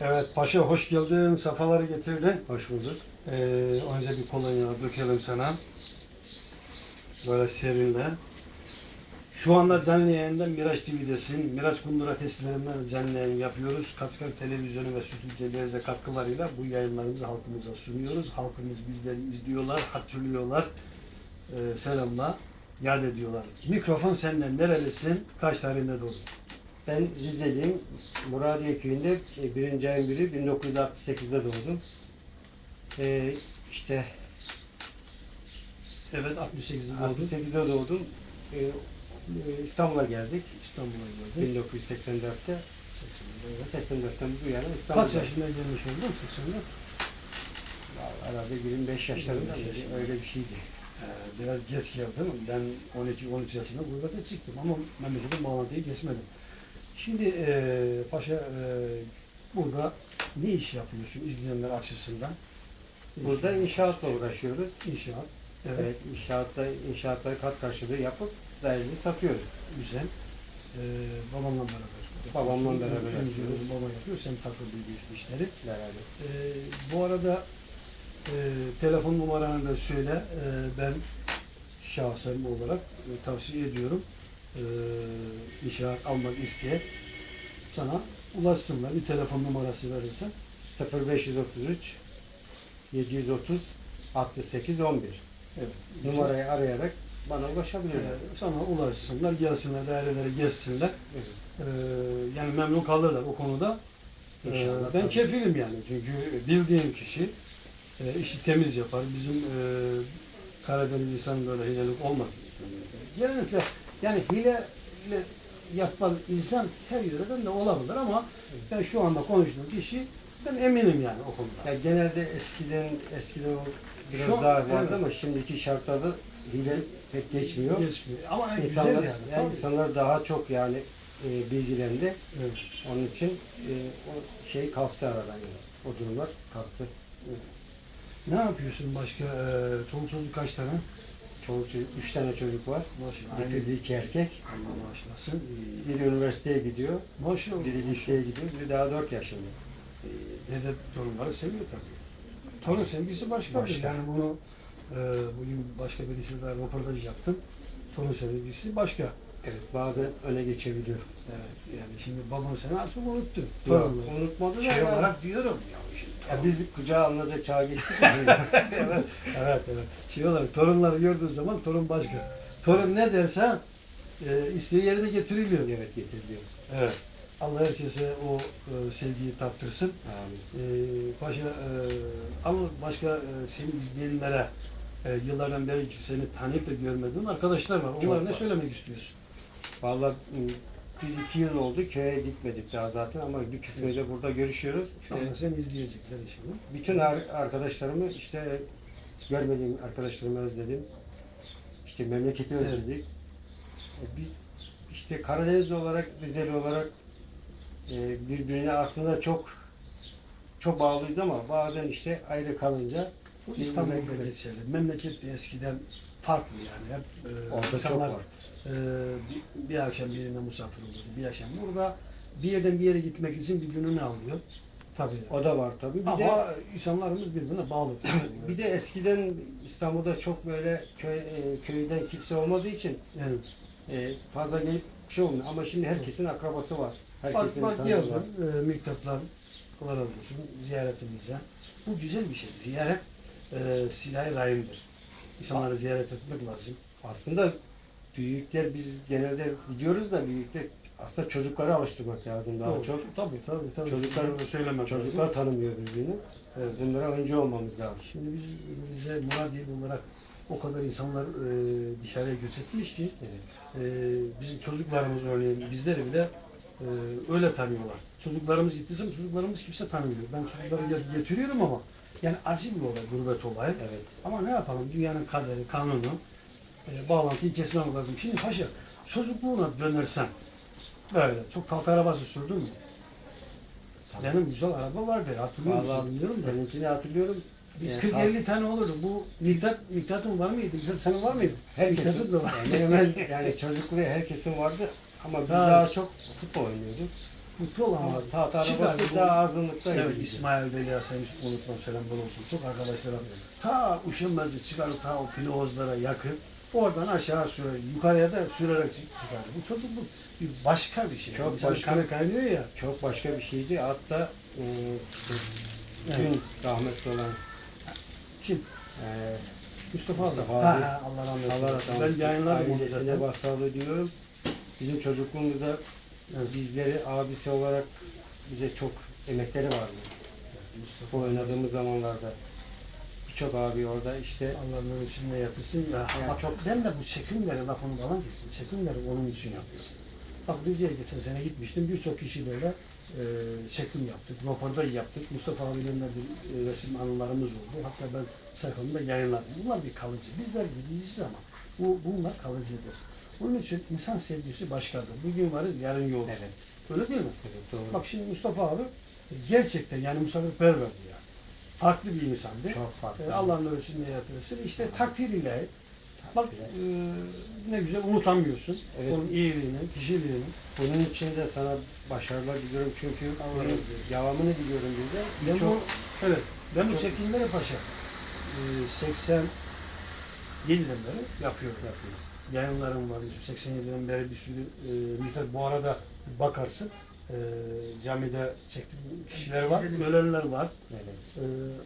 Evet paşa hoş geldin, safaları getirdin. Hoş bulduk. Ee, önce bir kolonya dökelim sana. Böyle serinle. Şu anda canlı yayında Miraç TV'desin. Miraç Kundura testlerinden canlı yayın yapıyoruz. Katkar Televizyonu ve Televizyon katkılarıyla bu yayınlarımızı halkımıza sunuyoruz. Halkımız bizleri izliyorlar, hatırlıyorlar. Ee, selamla, yad ediyorlar. Mikrofon senden. Nerelisin? Kaç tarihinde doğdun? Ben Rizeliyim. Muradiye köyünde e, birinci ayın biri 1968'de doğdum. Ee, işte Evet 68'de doğdun. 68'de doğdum. Ee, İstanbul'a geldik. İstanbul'a geldin. 1984'te. 80'de. 84'ten bu yana İstanbul'da. Kaç yaşında gelmiş oldun 80'de? Herhalde 25 yaşlarında 25 mıydı? yaşında. öyle bir şeydi. Ee, biraz geç geldim. Ben 12-13 yaşında gurbete çıktım ama memleketin bağlantıyı kesmedim. Şimdi e, Paşa e, burada ne iş yapıyorsun izleyenler açısından? Ne Burada iş inşaatla uğraşıyoruz. İnşaat. Evet. Evet, inşaatta inşaatları kat karşılığı yapıp daireli satıyoruz. Güzel. Ee, babamla beraber. Babamla yapıyorsun. beraber Ön- yapıyoruz. önce Baba yapıyor. Sen takıl ediyorsun işleri. Beraber. Ee, bu arada e, telefon numaranı da söyle. Ee, ben şahsen olarak e, tavsiye ediyorum. Ee, inşaat almak isteyen sana ulaşsınlar. Bir telefon numarası verirsen. 0533 730 68 11 Evet. numarayı arayarak bana ulaşabilirler. Ee, sana ulaşsınlar, gelsinler, daireleri gezsinler. Evet. Ee, yani memnun kalırlar o konuda. Ee, ben tabii. kefilim yani çünkü bildiğim kişi e, işi temiz yapar. Bizim e, Karadeniz insanı böyle hilelik olmaz. Genellikle yani hile ile yapan insan her yöreden de olabilir ama ben şu anda konuştuğum kişi ben eminim yani o konuda. Ya genelde eskiden eskiden o biraz Şu- daha vardı evet. ama şimdiki şartlarda hile pek geçmiyor. Geçmiyor. Ama en İnsanlar, güzel yani. yani insanlar daha çok yani e, bilgilendi. Evet. Onun için e, o şey kalktı aradan yani. O durumlar kalktı. Ne yapıyorsun başka? Ee, çoluk çocuk kaç tane? Çoluk çocuk, üç tane çocuk var. Maşallah. Bir kız iki erkek. Allah bağışlasın. Ee, Biri üniversiteye gidiyor. Maşallah. Biri liseye gidiyor. Biri daha dört yaşında. Ee, dede torunları seviyor tabii. Torun sevgisi başka, bir. Başka. Yani bunu e, bugün başka birisiyle daha röportaj yaptım. Torun sevgisi başka. Evet bazen öne geçebiliyor. Evet, yani şimdi baban seni artık unuttu. Yok, Torunları. unutmadı da Şey ya. olarak diyorum ya şimdi. Ya biz bir kucağa alınacak çağa geçtik. evet, evet, evet. Şey olarak torunları gördüğün zaman torun başka. Torun ne derse e, isteği yerine getiriliyor. evet getiriliyor. Evet. Allah herkese o e, sevgiyi taptırsın. Amin. Ee, Paşa, e, ama başka e, seni izleyenlere e, yıllardan beri ki seni tanıyıp da görmediğin arkadaşlar var. Onlara Çok ne var. söylemek istiyorsun? Vallahi m, bir iki yıl oldu köye gitmedik daha zaten ama bir kısmıyla burada görüşüyoruz. Şu Ee, anda seni izleyecekler şimdi. bütün ar- arkadaşlarımı işte görmediğim arkadaşlarımı özledim. İşte memleketi Evet. özledik. E, biz işte Karadenizli olarak, Rizeli olarak e, birbirine aslında çok çok bağlıyız ama bazen işte ayrı kalınca Bu İstanbul'da geçerli. Memleket de eskiden farklı yani. Hep e, orada çok insanlar var. E, bir, bir akşam birine misafir olurdu. Bir akşam burada bir yerden bir yere gitmek için bir gününü alıyor. Tabii. O da var tabii. Bir de Ama insanlarımız birbirine bağlı. Bir de eskiden İstanbul'da çok böyle köy, e, köyden kimse olmadığı için yani, e, fazla gelip şey olmuyor. Ama şimdi herkesin akrabası var. Bak Herkesin bak tanıdığı yazın e, miktatlar Allah razı olsun ziyaretinize. Bu güzel bir şey. Ziyaret e, silah-ı rahimdir. İnsanları ziyaret etmek lazım. Aslında büyükler biz genelde gidiyoruz da büyükler aslında çocukları alıştırmak lazım daha Doğru. çok. Tabii tabii. tabii. Çocuklar- Bunları söylemek Çocuklar lazım. tanımıyor birbirini. Evet. Bunlara önce olmamız lazım. Şimdi biz bize Muradiye olarak o kadar insanlar e, dışarıya göç etmiş ki Evet. e, bizim çocuklarımız örneğin bizleri bile e, öyle tanıyorlar. Çocuklarımız gittiyse çocuklarımız kimse tanımıyor. Ben çocukları get- getiriyorum ama yani acı bir olay, gurbet olayı. Evet. Ama ne yapalım? Dünyanın kaderi, kanunu, e, bağlantıyı kesmem lazım. Şimdi paşa, çocukluğuna dönersen, böyle çok kalk arabası sürdün mü? Benim güzel araba vardı, hatırlıyor musun Vallahi bilmiyorum da. seninkini hatırlıyorum. Bir Yani 40-50 tane olurdu. Bu Miktat, Miktat'ın var mıydı? Miktat senin var mıydı? Herkesin, Miktat'ın da var. yani hemen yani çocukluğu herkesin vardı ama biz Ha. daha çok futbol oynuyorduk. mutlu ol ama Ama arabası daha azınlıkta. Evet gidiyor. İsmail Deliya seni hiç unutmam selamlar olsun. Çok arkadaşlarım. Ta Uşunmaz'ı çıkarıp ta o Pilozlara yakın. Oradan aşağı süre, yukarıya da sürerek çık- çıkardı. Bu çocuk bu bir başka bir şey. Çok İnsanın başka. kanı kaynıyor ya. Çok başka bir şeydi. Hatta e, işte Evet. dün rahmetli olan Kim? e, Mustafa, Mustafa abi. abi. Ha, ha, Allah rahmet Allah eylesin. razı Ben olsun. yayınladım onu Ailesine zaten. başsağlığı diyorum. Bizim çocukluğumuzda Evet. bizleri abisi olarak bize çok emekleri vardı. Mustafa. Bu oynadığımız zamanlarda. Birçok abi orada işte Allah nurun içinde yatırsın. Ya, Yani bak, çok- ben de bu çekimleri lafını falan kestim. Çekimleri onun için yapıyorum. Bak Rize'ye geçen sene gitmiştim. Birçok kişilerle e, çekim yaptık. Röportaj yaptık. Mustafa abiyle bir e, resim anılarımız oldu. Hatta ben sayfamda yayınladım. Bunlar bir kalıcı. Bizler gideceğiz ama bu, bunlar kalıcıdır. Onun için insan sevgisi başkadır. Bugün varız, yarın yokuz. evet, Öyle değil mi? evet doğru. Bak şimdi Mustafa abi gerçekten yani misafirperverdi yani. Farklı bir insandı. çok farklı. E, Allah'ın ölçüsünde yatırsın. İşte takdir ile bak e, ne güzel unutamıyorsun. Evet. Onun iyiliğini, kişiliğini. Bunun için de sana başarılar diliyorum çünkü Allah bunun razı olsun. devamını diliyorum bir de. Ben Birçok- bu, evet, ben bu çok- çekimleri paşa e, 87'den beri yapıyorum. yapıyoruz. Yayınlarım var. 87'den beri bir sürü e, miktar bu arada bakarsın. E, camide çektiğim kişiler var, ölenler var. Ee,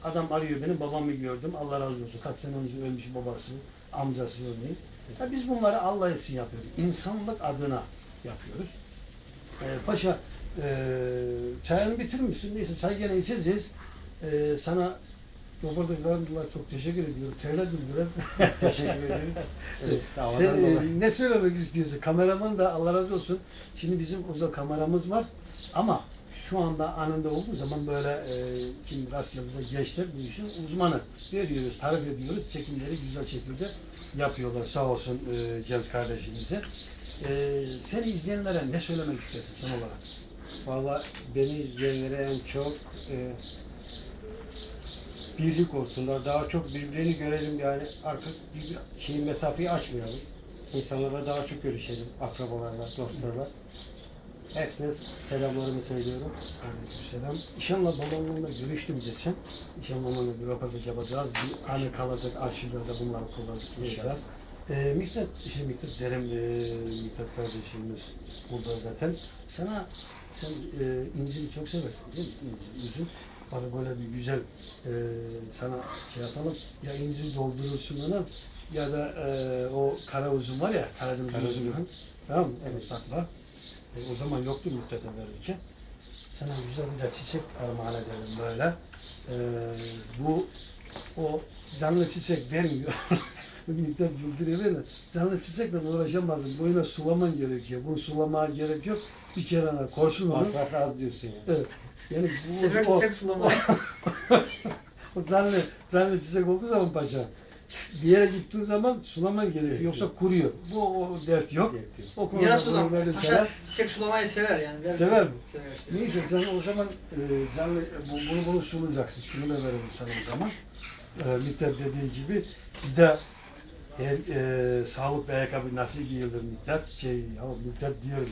adam arıyor beni, babamı gördüm. Allah razı olsun. Kaç sene önce ölmüş babası, amcası örneğin. Ya biz bunları Allah için yapıyoruz. İnsanlık adına yapıyoruz. Ee, paşa, e, çayını bitirmişsin. Neyse çay gene içeceğiz. Ee, sana röportajlarım dolayı çok teşekkür ediyorum. Terledim biraz. Teşekkür ederiz. Evet, Sen e, ne söylemek istiyorsun? Kameraman da Allah razı olsun. Şimdi bizim özel kameramız var. Ama şu anda anında olduğu zaman böyle e, kim rastgele gençler bu işin uzmanı. Veriyoruz, tarif ediyoruz. Çekimleri güzel şekilde yapıyorlar. Sağ olsun e, genç kardeşimize. E, seni izleyenlere ne söylemek istersin son olarak? Valla beni izleyenlere en çok e, birlik olsunlar. Daha çok birbirlerini görelim yani arka bir şey mesafeyi açmayalım. İnsanlarla daha çok görüşelim. Akrabalarla, dostlarla. Hepsine selamlarımı söylüyorum. Aleykümselam. İnşallah babamla görüştüm geçen. İnşallah onunla bir röportaj yapacağız. Bir anı kalacak arşivlerde bunları kullanacağız. Ee, Miktat, işte Miktat derim, e, Miktat kardeşimiz burada zaten. Sana, sen e, inciri çok seversin değil mi? İncir, üzüm. Bana böyle bir güzel e, sana şey yapalım. Ya incir doldurursun ona ya da e, o kara üzüm var ya, Karadeniz Kara üzüm. Tamam mı? Evet. Sakla. E, o zaman yoktu Miktat'a verirken. Sana güzel bir de çiçek armağan edelim böyle. E, bu o canlı çiçek vermiyor. Miktat güldürüyor beni. Canlı çiçekle uğraşamazsın. Boyuna sulaman gerekiyor. Bunu sulamaya gerek yok. Bir kere ana korsun onu. Masrafı az diyorsun yani. Evet. Yani Sever bu, o, çiçek sulama. o canlı, canlı çiçek olduğu zaman paşa bir yere gittiğin zaman sulaman gerekiyor. Yoksa kuruyor. Bu o dert yok. O konuda Miras o zaman. Paşa sana. çiçek sulamayı sever yani. Ver- Sever mi? Sever. sever. Neyse canlı o zaman e, canlı bu, bunu bunu sulayacaksın. Şunu da verelim sana o zaman. E, Miktat dediği gibi bir de her e, sağlıklı ayakkabı nasıl giyilir Miktat? Şey, ya Miktat diyoruz.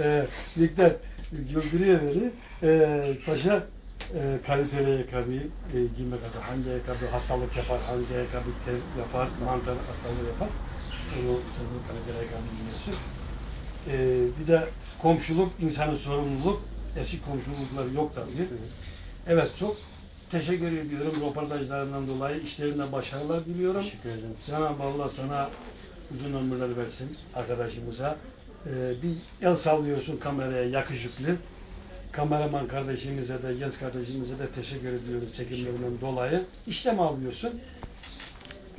e, Miktat güldürüyor beni. E, paşa e, kaliteli ayakkabı e, giymek lazım. Hangi ayakkabı hastalık yapar, hangi ayakkabı ter yapar, mantar hastalığı yapar. Onu sizin kaliteli ayakkabı giyersin. E, bir de komşuluk, insanın sorumluluk. Eski komşulukları yok tabii. Evet çok teşekkür ediyorum röportajlarından dolayı. işlerinde başarılar diliyorum. Teşekkür ederim. Cenab-ı Allah sana uzun ömürler versin arkadaşımıza. Ee, bir el sallıyorsun kameraya yakışıklı. Kameraman kardeşimize de, genç kardeşimize de teşekkür ediyoruz çekimlerinden dolayı. İşlem alıyorsun.